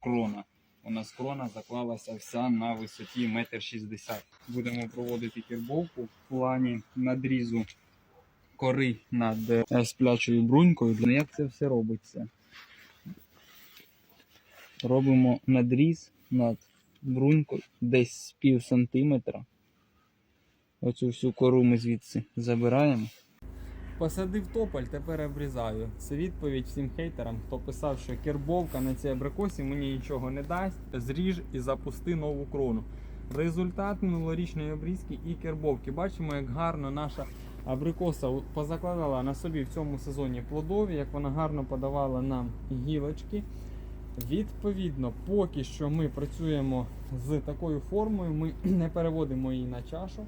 крона. У нас крона заклалася вся на висоті 1,60 м. Будемо проводити кірбовку в плані надрізу кори над е, сплячою брунькою. Для як це все робиться? Робимо надріз над брунькою десь з пів сантиметра. Оцю всю кору ми звідси забираємо. Посадив тополь, тепер обрізаю. Це відповідь всім хейтерам, хто писав, що кербовка на цій абрикосі мені нічого не дасть. Зріж і запусти нову крону. Результат минулорічної обрізки і кербовки. Бачимо, як гарно наша абрикоса позакладала на собі в цьому сезоні плодові, як вона гарно подавала нам гілочки. Відповідно, поки що ми працюємо з такою формою, ми не переводимо її на чашу,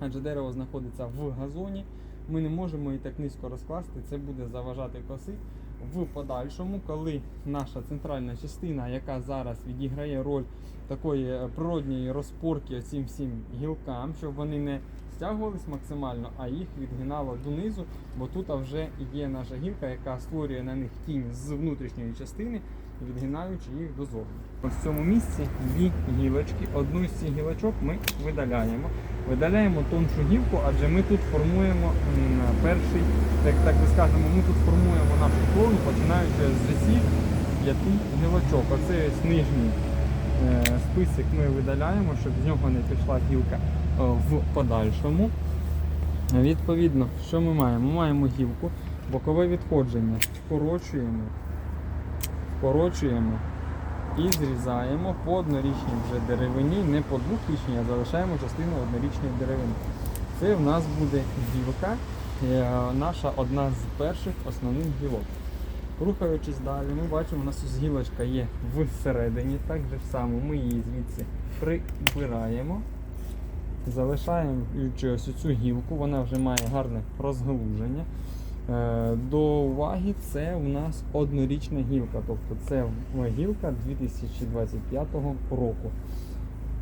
адже дерево знаходиться в газоні. Ми не можемо її так низько розкласти, це буде заважати коси. В подальшому, коли наша центральна частина, яка зараз відіграє роль такої природньої розпорки цим всім гілкам, щоб вони не стягувались максимально, а їх відгинало донизу, бо тут вже є наша гілка, яка створює на них тінь з внутрішньої частини, відгинаючи їх дозовні. Ось в цьому місці дві гілочки. Одну з цих гілочок ми видаляємо. Видаляємо тоншу гілку, адже ми тут формуємо перший, так, так би скажемо, ми тут формуємо нашу крону, починаючи з усіх п'яти гілочок. Оцей ось нижній е, список ми видаляємо, щоб з нього не пішла гілка в подальшому. Відповідно, що ми маємо? Ми маємо гілку, бокове відходження, вкорочуємо, вкорочуємо і зрізаємо по однорічній вже деревині, не по двохрічній, а залишаємо частину однорічної деревини. Це в нас буде гілка, е, наша одна з перших основних гілок. Рухаючись далі, ми бачимо, у нас ось гілочка є всередині, так же само ми її звідси прибираємо. Залишаємо ось цю гілку, вона вже має гарне розгалуження. Е, До уваги, це у нас однорічна гілка, тобто це гілка 2025 року.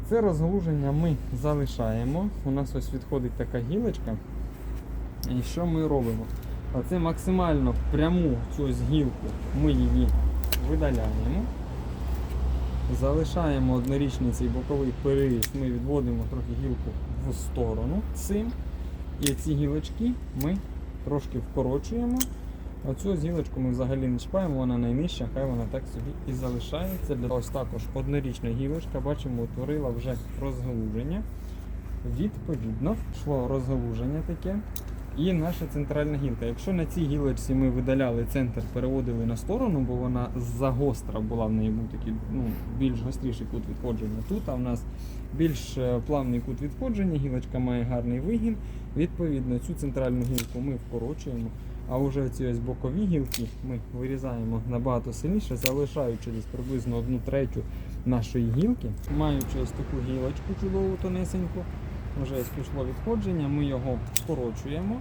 Це розгалуження ми залишаємо. У нас ось відходить така гілочка. І що ми робимо? Оце максимально пряму цю гілку ми її видаляємо. Залишаємо однорічний цей боковий переріз, ми відводимо трохи гілку в сторону цим. І ці гілочки ми трошки вкорочуємо. Оцю гілочку ми взагалі не чіпаємо, вона найнижча, хай вона так собі і залишається. Ось також однорічна гілочка, бачимо, утворила вже розгалуження. Відповідно, йшло розгалуження таке. І наша центральна гілка. Якщо на цій гілочці ми видаляли центр, переводили на сторону, бо вона загостра була, в неї був такий ну, більш гостріший кут відходження. Тут а в нас більш е, плавний кут відходження, гілочка має гарний вигін. Відповідно, цю центральну гілку ми вкорочуємо. А вже ці ось бокові гілки ми вирізаємо набагато сильніше, залишаючи десь приблизно одну третю нашої гілки. Маючи ось таку гілочку чудову тонесеньку, вже пішло відходження, ми його скорочуємо.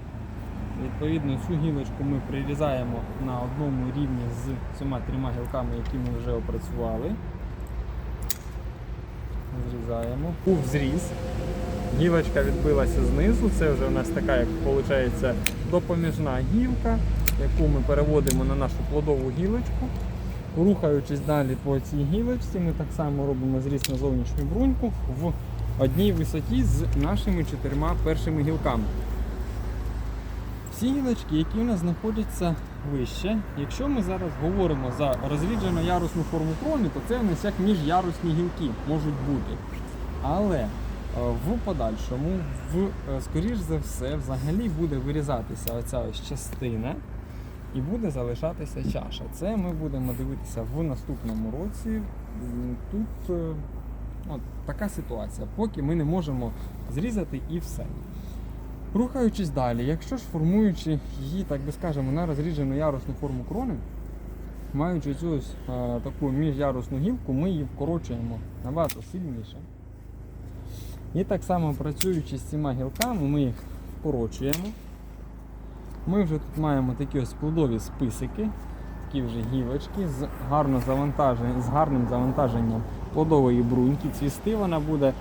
Відповідно, цю гілочку ми прирізаємо на одному рівні з цими трьома гілками, які ми вже опрацювали. Зрізаємо. Був зріз. Гілочка відбилася знизу. Це вже у нас така, як виходить, допоміжна гілка, яку ми переводимо на нашу плодову гілочку. Рухаючись далі по цій гілочці, ми так само робимо зріз на зовнішню бруньку в одній висоті з нашими чотирма першими гілками. Всі гілочки, які у нас знаходяться вище, якщо ми зараз говоримо за розріджену ярусну форму крони, то це у нас як міжярусні гілки можуть бути. Але е, в подальшому, в, е, скоріш за все, взагалі буде вирізатися оця ось частина і буде залишатися чаша. Це ми будемо дивитися в наступному році. Тут е, от така ситуація, поки ми не можемо зрізати і все. Рухаючись далі, якщо ж формуючи її, так би скажемо, на розріджену ярусну форму крони, маючи цю ось, е, таку міжярусну гілку, ми її вкорочуємо набагато сильніше. І так само працюючи з цими гілками, ми їх вкорочуємо. Ми вже тут маємо такі ось плодові списики, такі вже гілочки з, гарно завантажен- з гарним завантаженням плодової бруньки. Цвісти вона буде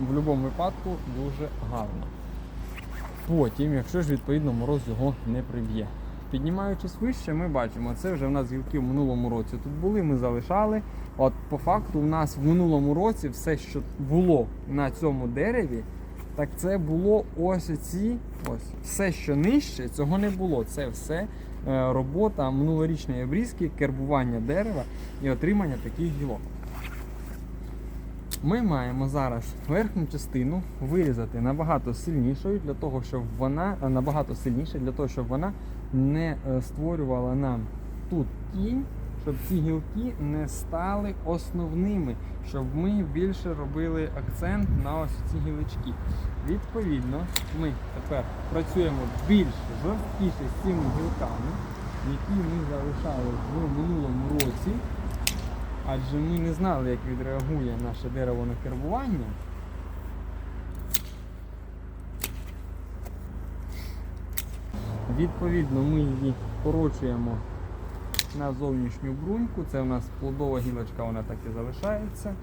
в будь-якому випадку дуже гарно. Потім, якщо ж відповідно мороз його не приб'є. Піднімаючись вище, ми бачимо, це вже в нас гілки в минулому році тут були, ми залишали. От по факту, у нас в минулому році все, що було на цьому дереві, так це було ось ці, ось все, що нижче, цього не було. Це все е, робота минулорічної обрізки, кербування дерева і отримання таких гілок. Ми маємо зараз верхню частину вирізати набагато сильнішою для того, щоб вона набагато сильніше для того, щоб вона не е, створювала нам тут тінь, щоб ці гілки не стали основними, щоб ми більше робили акцент на ось ці гілочки. Відповідно, ми тепер працюємо більш жорсткіше з цими гілками, які ми залишали в минулому році. Адже ми не знали, як відреагує наше дерево на кербування. Відповідно, ми її порочуємо на зовнішню бруньку. Це у нас плодова гілочка, вона так і залишається.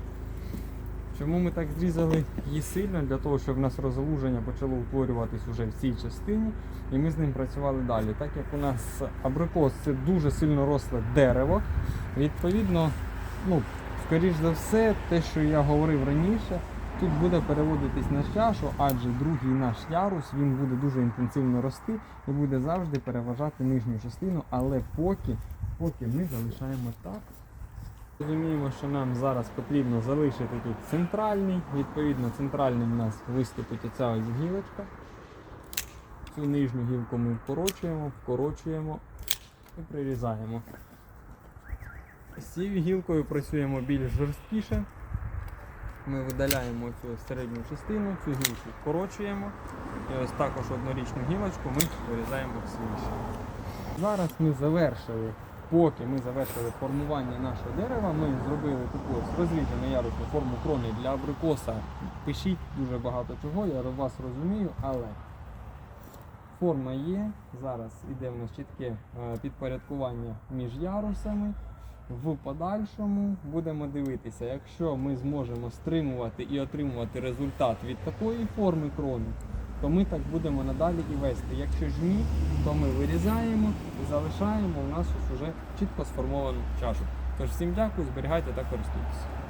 Чому ми так зрізали її сильно? Для того, щоб в нас розгалуження почало утворюватись уже в цій частині, і ми з ним працювали далі. Так як у нас абрикос це дуже сильно росле дерево, відповідно, ну, скоріш за все, те, що я говорив раніше, тут буде переводитись на чашу, адже другий наш ярус він буде дуже інтенсивно рости і буде завжди переважати нижню частину, але поки, поки ми залишаємо так. Розуміємо, що нам зараз потрібно залишити тут центральний. Відповідно, центральним у нас виступить оця ось гілочка. Цю нижню гілку ми вкорочуємо, вкорочуємо і прирізаємо. З цією гілкою працюємо більш жорсткіше. Ми видаляємо цю середню частину, цю гілку вкорочуємо. І ось також однорічну гілочку ми вирізаємо сильніше. Зараз ми завершили, поки ми завершили формування нашого дерева, ми зробили таку ось розріджену ярусну форму крони для абрикоса. Пишіть дуже багато чого, я вас розумію, але форма є. Зараз іде в нас чітке е, підпорядкування між ярусами. В подальшому будемо дивитися, якщо ми зможемо стримувати і отримувати результат від такої форми крони, то ми так будемо надалі і вести. Якщо ж ні, то ми вирізаємо і залишаємо у нас ось уже чітко сформовану чашу. Тож всім дякую, зберігайте та користуйтесь.